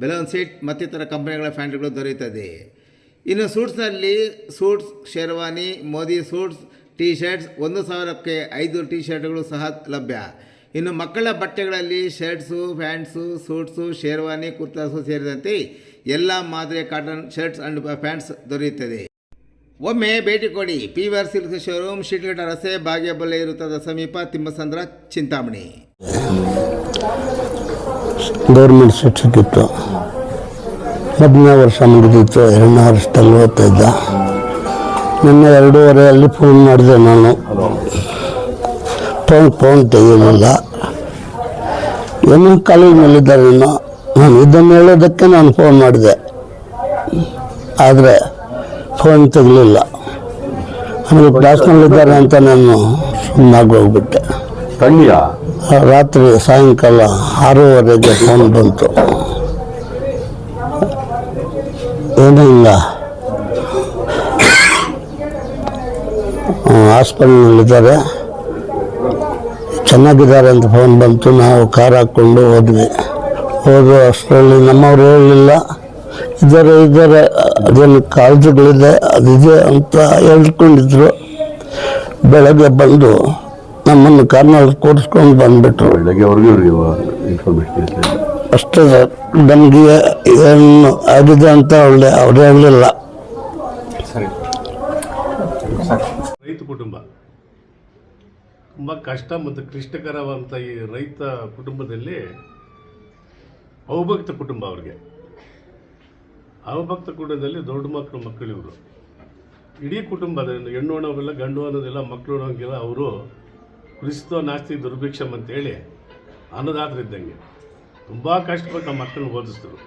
balloon seat ಮತ್ತಿತರ ಕಂಪನಿಗಳ ಪ್ಯಾಂಟ್ಗಳು ದೊರೆಯುತ್ತದೆ. ಇನ್ನು ಸೂಟ್ಸ್ನಲ್ಲಿ suits sherwani Modi suits T shirts ಒಂದು ಸಾವಿರಕ್ಕೆ ಐದು ಟೀ ಶರ್ಟ್ಗಳು ಸಹ ಲಭ್ಯ. ಇನ್ನು ಮಕ್ಕಳ ಬಟ್ಟೆಗಳಲ್ಲಿ shirts pants suits sherwani kurtas ಸೇರಿದಂತೆ ಎಲ್ಲ ಮಾದರಿಯ ಕಾಟನ್ ಶರ್ಟ್ಸ್ ಆ್ಯಂಡ್ ಪ್ಯಾಂಟ್ಸ್ ದೊರೆಯುತ್ತದೆ. ಒಮ್ಮೆ ಭೇಟಿ ಕೊಡಿ. P V R silk showroom Shidlaghatta ರಸ್ತೆ ಭಾಗ್ಯಬಲ್ಲೆ ಇರುತ್ತದ ಸಮೀಪ ತಿಮ್ಮಸಂದ್ರ ಚಿಂತಾಮಣಿ. ಗೌರ್ಮೆಂಟ್ ಸೀಟ್ ಸಿಕ್ಕಿತ್ತು ಹದಿನೈದು ವರ್ಷ ಮುಗಿದಿತ್ತು ಎರಡನೇ ವರ್ಷದಲ್ಲಿ ಓದ್ತಾ ಇದ್ದ ನಿನ್ನೆ ಎರಡೂವರೆಯಲ್ಲಿ ಫೋನ್ ಮಾಡಿದೆ ನಾನು. ಫೋನ್ ಫೋನ್ ತೆಗೆಯಲಿಲ್ಲ. ಏನೋ ಕಾಲೇಜ್ನಲ್ಲಿದ್ದಾರೆ ಮೇಲಿದ್ದಾರೆ ನಾನು ಇದನ್ನು ಹೇಳೋದಕ್ಕೆ ನಾನು ಫೋನ್ ಮಾಡಿದೆ. ಆದರೆ ಫೋನ್ ತೆಗಲಿಲ್ಲ. ಆಮೇಲೆ ಕ್ಲಾಸ್ನಲ್ಲಿದ್ದಾರೆ ಅಂತ ನಾನು ಸುಮ್ಮನಾಗಿ ಹೋಗ್ಬಿಟ್ಟೆ. ತಂಗಿಯ? ರಾತ್ರಿ ಸಾಯಂಕಾಲ ಆರೂವರೆಗೆ ಫೋನ್ ಬಂತು. ಏನೂ ಇಲ್ಲ ಹಾಸ್ಪಿಟಲ್ನಲ್ಲಿದ್ದಾರೆ ಚೆನ್ನಾಗಿದ್ದಾರೆ ಅಂತ ಫೋನ್ ಬಂತು. ನಾವು ಕಾರ್ ಹಾಕ್ಕೊಂಡು ಹೋದ್ವಿ. ಹೋದ ಅಷ್ಟರಲ್ಲಿ ನಮ್ಮವ್ರು ಹೇಳಲಿಲ್ಲ. ಇದ್ದಾರೆ ಇದ್ದಾರೆ. ಅದೇನು ಕಾಳಜಿಗಳಿದೆ. ಅದಿದೆ ಅಂತ ಹೇಳ್ಕೊಂಡಿದ್ರು. ಬೆಳಗ್ಗೆ ಬಂದು ನಮ್ಮನ್ನು ಕಾರ್ನಲ್ಲಿ ಕೂರಿಸ್ಕೊಂಡು ಬಂದ್ಬಿಟ್ರು. ಬೆಳಗ್ಗೆ ಇನ್ಫಾರ್ಮೇಶನ್ ಅಷ್ಟೇ ಸರ್. ನಮಗೆ ಏನು ಆಗಿದೆ ಅಂತ ಒಳ್ಳೆ ಅವ್ರು ಹೇಳಲಿಲ್ಲ. ರೈತ ಕುಟುಂಬ. ತುಂಬ ಕಷ್ಟ ಮತ್ತು ಕ್ಲಿಷ್ಟಕರವಂಥ ಈ ರೈತ ಕುಟುಂಬದಲ್ಲಿ ಅವಭಕ್ತ ಕುಟುಂಬ ಅವ್ರಿಗೆ. ಅವಭಕ್ತ ಕುಟುಂಬದಲ್ಲಿ ದೊಡ್ಡ ಮಕ್ಕಳು ಮಕ್ಕಳಿವರು. ಇಡೀ ಕುಟುಂಬದ ಹೆಣ್ಣು ಅನ್ನೋವೆಲ್ಲ ಗಂಡು ಅನ್ನೋದೆಲ್ಲ ಮಕ್ಕಳು ಅನ್ನೋಂಗಿಲ್ಲ ಅವರು ಕ್ರಿಸ್ತ ನಾಸ್ತಿ ದುರ್ಭಿಕ್ಷಮ್ ಅಂತೇಳಿ ಅನ್ನದಾತರಿದ್ದಂಗೆ. ತುಂಬ ಕಷ್ಟಪಟ್ಟು ನಮ್ಮ ಮಕ್ಕಳನ್ನ ಓದಿಸಿದ್ರು.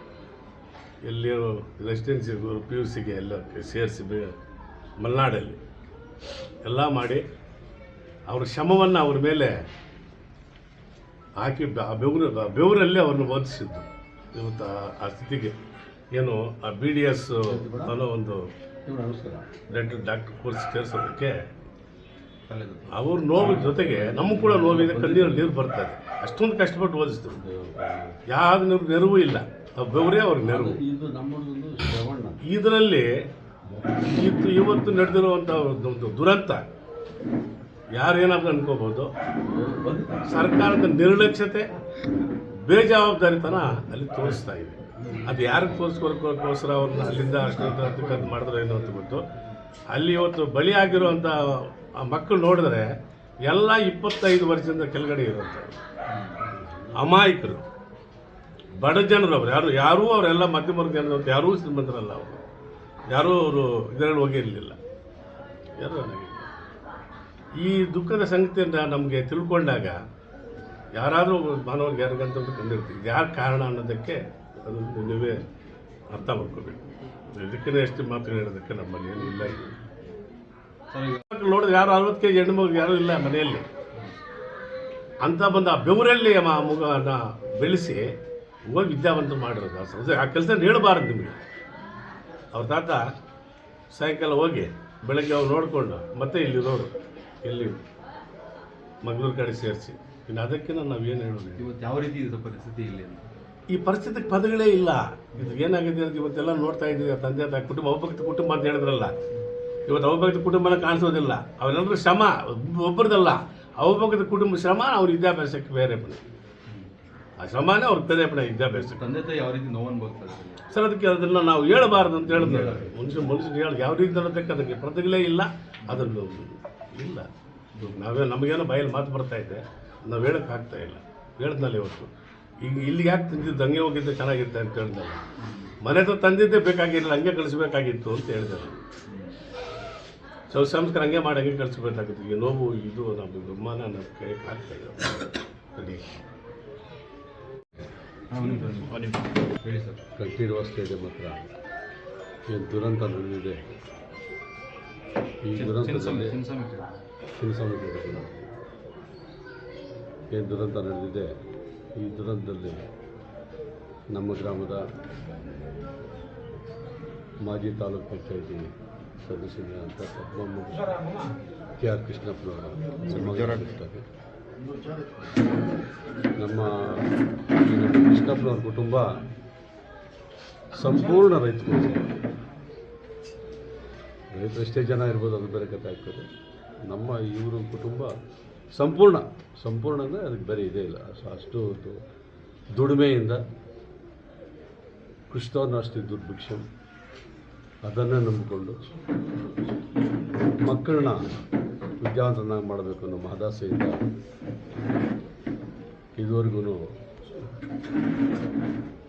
ಎಲ್ಲಿಯೋ ರೆಸಿಡೆನ್ಸಿಗೂ ಪಿ ಯು ಸಿಗೆ ಎಲ್ಲ ಸೇರಿಸಿ ಮಲೆನಾಡಲ್ಲಿ. ಎಲ್ಲ ಮಾಡಿ ಅವ್ರ ಶ್ರಮವನ್ನು ಅವ್ರ ಮೇಲೆ ಹಾಕಿ ಬೆವರು ಬೆವರಲ್ಲೇ ಅವ್ರನ್ನ ಓದಿಸಿದ್ದು. ಇವತ್ತು ಆ ಸ್ಥಿತಿಗೆ. ಏನು ಆ ಬಿ ಡಿ ಎಸ್ ಅನ್ನೋ ಒಂದು ಡಾಕ್ಟರ್ ಡಾಕ್ಟರ್ ಕೋರ್ಸ್ ಸೇರಿಸೋದಕ್ಕೆ ಅವ್ರ ನೋವಿನ ಜೊತೆಗೆ ನಮಗೂ ಕೂಡ ನೋವಿದೆ ಕಣ್ಣೀರು ನೀರು ಬರ್ತಾರೆ ಅಷ್ಟೊಂದು ಕಷ್ಟಪಟ್ಟು ಓದಿಸ್ತು ಯಾವ ನೆರವು ಇಲ್ಲ. ಒಬ್ಬೊಬ್ಬರೇ ಬೆವರೇ ಅವ್ರಿಗೆ ನೆರವು. ಇದರಲ್ಲಿ ಇವತ್ತು ಇವತ್ತು ನಡೆದಿರುವಂಥ ಒಂದು ದುರಂತ. ಯಾರೇನಾದ್ರೂ ಅನ್ಕೋಬೋದು ಸರ್ಕಾರದ ನಿರ್ಲಕ್ಷ್ಯತೆ ಬೇಜವಾಬ್ದಾರಿತನ ಅಲ್ಲಿ ತೋರಿಸ್ತಾ ಇದೆ. ಅದು ಯಾರಿಗೆ ತೋರಿಸ್ಕೊಳಕ್ಕೋಸ್ಕರ ಅವ್ರನ್ನ ಅಲ್ಲಿಂದ ಅಷ್ಟೊಂದು ಮಾಡಿದ್ರು ಏನೋ ಅಂತ ಗೊತ್ತು? ಅಲ್ಲಿ ಇವತ್ತು ಬಲಿಯಾಗಿರುವಂಥ ಆ ಮಕ್ಕಳು ನೋಡಿದ್ರೆ ಎಲ್ಲ ಇಪ್ಪತ್ತೈದು ವರ್ಷದಿಂದ ಕೆಳಗಡೆ ಇರುತ್ತೆ ಅಮಾಯಕರು. ಬಡ ಜನರು ಅವರು. ಯಾರು ಯಾರೂ ಅವರೆಲ್ಲ ಮಧ್ಯಮ ವರ್ಗ ಜನರು ಅಂತ ಯಾರೂ ಶ್ರೀಮಂತರಲ್ಲ ಅವರು. ಯಾರೂ ಅವರು ಇದರಲ್ಲಿ ಹೋಗಿರಲಿಲ್ಲ. ಯಾರೂ ಈ ದುಃಖದ ಸಂಗತಿಯನ್ನು ನಮಗೆ ತಿಳ್ಕೊಂಡಾಗ ಯಾರಾದರೂ ಮಾನವರಿಗೆ ಯಾರಿಗಂತ ಕಂಡಿರ್ತೀವಿ ಯಾರು ಕಾರಣ ಅನ್ನೋದಕ್ಕೆ ಅದನ್ನು ನೀವೇ ಅರ್ಥ ಮಾಡ್ಕೋಬೇಕು. ಇದಕ್ಕೆ ಎಷ್ಟು ಮಾತ್ರ ಹೇಳೋದಕ್ಕೆ ನಮ್ಮಲ್ಲಿ ಏನು ಇಲ್ಲ ನೋಡಿದ್ರೆ ಯಾರು ಅರವತ್ತು ಕೆ ಜಿ ಮಗು ಯಾರು ಇಲ್ಲ ಮನೆಯಲ್ಲಿ. ಅಂತ ಬಂದ ಆ ಬೆವರಲ್ಲಿ ಆ ಮಗನ ಬೆಳೆಸಿ ಹೋಗಿ ವಿದ್ಯಾವಂತ ಮಾಡಿರೋದು. ಆ ಸಂಸ್ಥೆ- ಆ ಕೆಲಸ ಹೇಳಬಾರ್ದು ನಿಮಗೆ. ಅವ್ರ ತಾತ ಸಾಯಂಕಾಲ ಹೋಗಿ ಬೆಳಗ್ಗೆ ಅವ್ರು ನೋಡಿಕೊಂಡು ಮತ್ತೆ ಇಲ್ಲಿರೋರು ಎಲ್ಲಿ ಮಂಗಳೂರು ಕಡೆ ಸೇರಿಸಿ. ಇನ್ನು ಅದಕ್ಕಿಂತ ಏನು ಹೇಳೋದು? ಇವತ್ತು ಯಾವ ರೀತಿ ಇದೆ ಪರಿಸ್ಥಿತಿ ಇಲ್ಲಿ ಅಂತ? ಈ ಪರಿಸ್ಥಿತಿಗೆ ಪದಗಳೇ ಇಲ್ಲ. ಇದು ಏನಾಗಿದೆ ಅಂತ ಇವತ್ತೆಲ್ಲ ನೋಡ್ತಾ ಇದ್ದೀವಿ. ತಂದೆ ತಾಯಿ ಕುಟುಂಬ ಅವಭಕ್ತ ಕುಟುಂಬ ಅಂತ ಹೇಳಿದ್ರಲ್ಲ. ಇವತ್ತು ಅವಭಕ್ತ ಕುಟುಂಬನ ಕಾಣಿಸೋದಿಲ್ಲ. ಅವರೆಲ್ಲರೂ ಶ್ರಮ ಒಬ್ಬರದಲ್ಲ. ಅವಭಕ್ತ ಕುಟುಂಬ ಶ್ರಮ ಅವ್ರ ವಿದ್ಯಾಭ್ಯಾಸಕ್ಕೆ ಬೇರೆ ಬಣ್ಣ ಆ ಶ್ರಮನೇ ಅವ್ರ ಪ್ರೇರೇಪಣೆ ವಿದ್ಯಾಭ್ಯಾಸ ತಂದೆ ತಾಯಿ ಯಾವ ರೀತಿ ನೋವನ್ನು ಸರ್? ಅದಕ್ಕೆ ಅದನ್ನು ನಾವು ಹೇಳಬಾರ್ದು ಅಂತ ಹೇಳಿದ್ರೆ. ಮನುಷ್ಯ ಮನುಷ್ಯ ಹೇಳಿ ಯಾವ ರೀತಿ ನಡೆದಕ್ಕೆ ಅದಕ್ಕೆ ಪ್ರತಿಗಳೇ ಇಲ್ಲ. ಅದನ್ನು ಇಲ್ಲ. ನಾವೇ ನಮಗೇನೋ ಬಾಯಲ್ಲಿ ಮಾತು ಬರ್ತಾ ಇದೆ. ನಾವು ಹೇಳಕ್ಕೆ ಆಗ್ತಾ ಇಲ್ಲ. ಹೇಳಿದ್ನಲ್ಲ ಇವತ್ತು. ಈಗ ಇಲ್ಲಿಗೆ ಯಾಕೆ ತಂದಿದ್ದು? ಹಂಗೆ ಹೋಗಿದ್ದೆ ಚೆನ್ನಾಗಿರುತ್ತೆ ಅಂತ ಹೇಳಿದೆ ಮನೆ ಹತ್ರ ತಂದಿದ್ದೇ ಬೇಕಾಗಿರಲಿಲ್ಲ ಹಂಗೆ ಕಳಿಸ್ಬೇಕಾಗಿತ್ತು ಅಂತ ಹೇಳಿದೆ ಸ್ವಲ್ಪ ಸಂಸ್ಕಾರ ಹಂಗೆ ಮಾಡಿ ಹಂಗೆ ಕಳಿಸ್ಬೇಕಾಗಿತ್ತು. ಈಗ ನೋವು ಇದು ನಮ್ಮ ವಿಮಾನ ನಮ್ಮ ಕೈ ಆಗ್ತಾ ಇದೆ ಸರಿ. ಇದೆ ಮಾತ್ರ ಕಂಠೀರವ ಸ್ಟೇಡಿಯಂ ಹತ್ರ ಏನು ದುರಂತ ನಡೆದಿದೆ ಈ ದುರಂತದಲ್ಲಿ ಏನು ದುರಂತ ನಡೆದಿದೆ ಈ ದುರಂತದಲ್ಲಿ ನಮ್ಮ ಗ್ರಾಮದ ಮಾಜಿ ತಾಲೂಕು ಪಂಚಾಯಿತಿ ಸದಸ್ಯರಾದಂಥ ಪದ್ಮಮ್ಮ ಕೆ ಆರ್ ಕೃಷ್ಣಪ್ಪನವರ ನಮ್ಮ ಕೃಷ್ಣಪ್ಪನವರ ಕುಟುಂಬ ಸಂಪೂರ್ಣ ರೈತರು. ರೈತರು ಎಷ್ಟೇ ಜನ ಇರ್ಬೋದು ಅದು ಬೇರೆ ಕಥೆ ಆಗ್ತದೆ. ನಮ್ಮ ಇವರು ಕುಟುಂಬ ಸಂಪೂರ್ಣ ಸಂಪೂರ್ಣ ಅಂದರೆ ಅದಕ್ಕೆ ಬೇರೆ ಇದೇ ಇಲ್ಲ. ಅಷ್ಟು ಒಂದು ದುಡಿಮೆಯಿಂದ ಕೃಷ್ಣವನ್ನಷ್ಟು ದುರ್ಭಿಕ್ಷಂ ಅದನ್ನೇ ನಂಬಿಕೊಂಡು ಮಕ್ಕಳನ್ನ ವಿದ್ಯಾವಂತನಾಗಿ ಮಾಡಬೇಕು ಅನ್ನೋ ಮಹದಾಸೆಯಿಂದ ಇದುವರೆಗೂ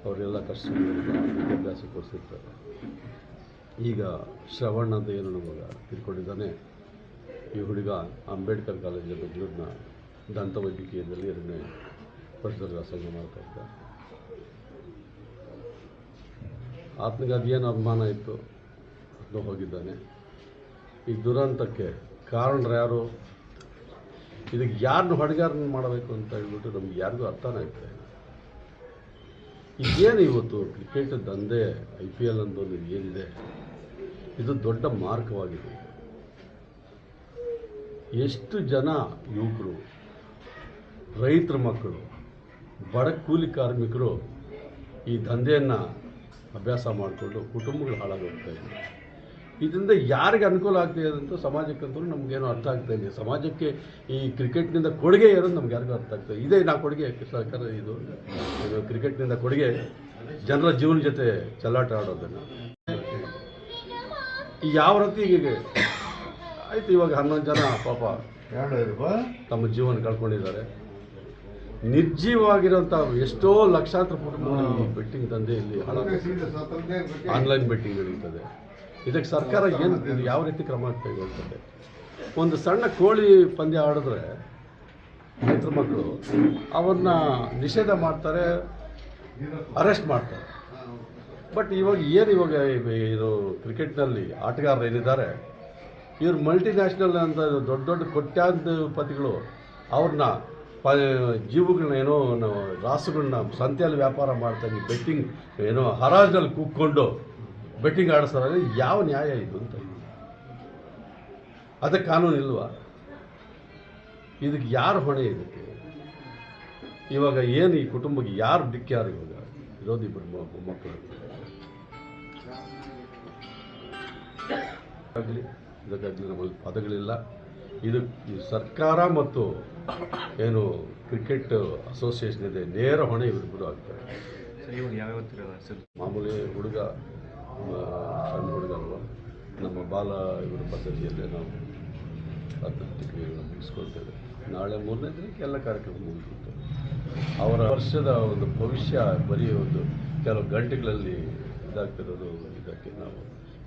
ಅವರೆಲ್ಲ ಕಷ್ಟ ವಿದ್ಯಾಭ್ಯಾಸ ಕೊಡಿಸಿರ್ತಾರೆ. ಈಗ ಶ್ರವಣ್ ಅಂತ ಏನು ನಮಗೆ ತಿಳ್ಕೊಂಡಿದ್ದಾನೆ. ಈ ಹುಡುಗ ಅಂಬೇಡ್ಕರ್ ಕಾಲೇಜಿನ ಬೆಂಗಳೂರಿನ ದಂತವೈದ್ಯಕೀಯದಲ್ಲಿ ಎರಡನೇ ವರ್ಷದ ವ್ಯಾಸಂಗ ಮಾಡ್ತಾ ಇದ್ದ. ಆತನಿಗೆ ಅದೇನು ಅಭಿಮಾನ ಇತ್ತು? ಅದು ಹೋಗಿದ್ದಾನೆ. ಈ ದುರಂತಕ್ಕೆ ಕಾರಣರು ಯಾರು? ಇದಕ್ಕೆ ಯಾರನ್ನ ಹೊಡೆಗಾರನ್ನ ಮಾಡಬೇಕು ಅಂತ ಹೇಳ್ಬಿಟ್ಟು ನಮ್ಗೆ ಯಾರಿಗೂ ಅರ್ಥನೇ ಆಗ್ತಾ ಇಲ್ಲ. ಈಗೇನು ಇವತ್ತು ಕ್ರಿಕೆಟ್ ದಂಧೆ, ಐ ಪಿ ಎಲ್ ಅನ್ನೋದು ಏನಿದೆ? ಇದು ದೊಡ್ಡ ಮಾರ್ಗವಾಗಿದೆ. ಎಷ್ಟು ಜನ ಯುವಕರು, ರೈತರ ಮಕ್ಕಳು, ಬಡ ಕೂಲಿ ಕಾರ್ಮಿಕರು ಈ ದಂಧೆಯನ್ನು ಅಭ್ಯಾಸ ಮಾಡಿಕೊಂಡು ಕುಟುಂಬಗಳು ಹಾಳಾಗೋಗ್ತಾ ಇದೆ. ಇದರಿಂದ ಯಾರಿಗೆ ಅನುಕೂಲ ಆಗ್ತಿದೆ ಅಂತ ಸಮಾಜಕ್ಕಂತೂ ನಮಗೇನು ಅರ್ಥ ಆಗ್ತಾ ಇಲ್ಲ. ಸಮಾಜಕ್ಕೆ ಈ ಕ್ರಿಕೆಟ್ನಿಂದ ಕೊಡುಗೆ ಇರೋದು ನಮ್ಗೆ ಯಾರಿಗೂ ಅರ್ಥ ಆಗ್ತದೆ ಇದೇ ನಾ ಕೊಡುಗೆ, ಸರ್ಕಾರ ಇದು ಇದು ಕ್ರಿಕೆಟ್ನಿಂದ ಕೊಡುಗೆ, ಜನರ ಜೀವನ ಜೊತೆ ಚಲ್ಲಾಟ ಆಡೋದನ್ನು. ಯಾವ ರೀತಿ ಆಯ್ತು ಇವಾಗ ಹನ್ನೊಂದು ಜನ ಪಾಪ. ತಮ್ಮ ಜೀವನ ಕಳ್ಕೊಂಡಿದ್ದಾರೆ. ನಿರ್ಜೀವವಾಗಿರೋಂಥ ಎಷ್ಟೋ ಲಕ್ಷಾಂತರ ಕುಟುಂಬಗಳು ಈ ಬೆಟ್ಟಿಂಗ್ ದಂಧೆಯಲ್ಲಿ ಹಣ ಆನ್ಲೈನ್ ಬೆಟ್ಟಿಂಗ್ ನಡೀತದೆ. ಇದಕ್ಕೆ ಸರ್ಕಾರ ಏನು ಯಾವ ರೀತಿ ಕ್ರಮ ಕೈಗೊಳ್ತದೆ ಒಂದು ಸಣ್ಣ ಕೋಳಿ ಪಂದ್ಯ ಆಡಿದ್ರೆ ರೈತರ ಮಕ್ಕಳು ಅವ್ರನ್ನ ನಿಷೇಧ ಮಾಡ್ತಾರೆ ಅರೆಸ್ಟ್ ಮಾಡ್ತಾರೆ. ಬಟ್ ಇವಾಗ ಏನು ಇವಾಗ ಇದು ಕ್ರಿಕೆಟ್ನಲ್ಲಿ ಆಟಗಾರರು ಏನಿದ್ದಾರೆ ಇವ್ರು ಮಲ್ಟಿನ್ಯಾಷನಲ್ ಅಂತ ದೊಡ್ಡ ದೊಡ್ಡ ಕೋಟ್ಯಾಂಧಿಪತಿಗಳು ಅವ್ರನ್ನ ಪ ಜೀವಗಳನ್ನ ಏನೋ ರಾಸುಗಳನ್ನ ಸಂತೆಯಲ್ಲಿ ವ್ಯಾಪಾರ ಮಾಡ್ತಾರೆ ಬೆಟ್ಟಿಂಗ್ ಏನೋ ಹರಾಜಲ್ಲಿ ಕೂತ್ಕೊಂಡು ಬೆಟ್ಟಿಂಗ್ ಆಡಿಸ್ತಾರೆ ಯಾವ ನ್ಯಾಯ ಇದು ಅಂತ ಅದಕ್ಕೆ ಕಾನೂನು ಇಲ್ವಾ? ಇದಕ್ಕೆ ಯಾರು ಹೊಣೆ ಇದಕ್ಕೆ? ಇವಾಗ ಏನು ಈ ಕುಟುಂಬಕ್ಕೆ ಯಾರು ಯಾರು ಇವಾಗ? ಇರೋದು ಇಬ್ಬರು ಮಕ್ಕಳು ಆಗಲಿ. ಇದಕ್ಕಾಗಲಿ ನಮ್ಮಲ್ಲಿ ಪದಗಳಿಲ್ಲ. ಇದು ಸರ್ಕಾರ ಮತ್ತು ಏನು ಕ್ರಿಕೆಟ್ ಅಸೋಸಿಯೇಷನ್ ಇದೆ ನೇರ ಹೊಣೆ ಇವರಿಬ್ಬರು ಆಗ್ತಾರೆ ಮಾಮೂಲಿ ಹುಡುಗ ಸಣ್ಣ ಹುಡುಗ ಅಲ್ವಾ? ನಮ್ಮ ಬಾಲ ಇವರ ಪದ್ಧತಿಯಲ್ಲೇ ನಾವು ಅದನ್ನ ಮುಗಿಸ್ಕೊಳ್ತೇವೆ. ನಾಳೆ ಮೂರನೇ ದಿನಕ್ಕೆ ಎಲ್ಲ ಕಾರ್ಯಕ್ರಮ ಮುಗಿಸುತ್ತೆ ಅವರ ವರ್ಷದ ಒಂದು ಭವಿಷ್ಯ ಬರೀ ಒಂದು ಕೆಲವು ಗಂಟೆಗಳಲ್ಲಿ ಇದಾಗ್ತಿರೋದು ಇದಕ್ಕೆ ನಾವು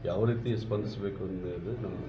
ಯಾವ ರೀತಿ ಸ್ಪಂದಿಸಬೇಕು ಅನ್ನೋದು ನಾವು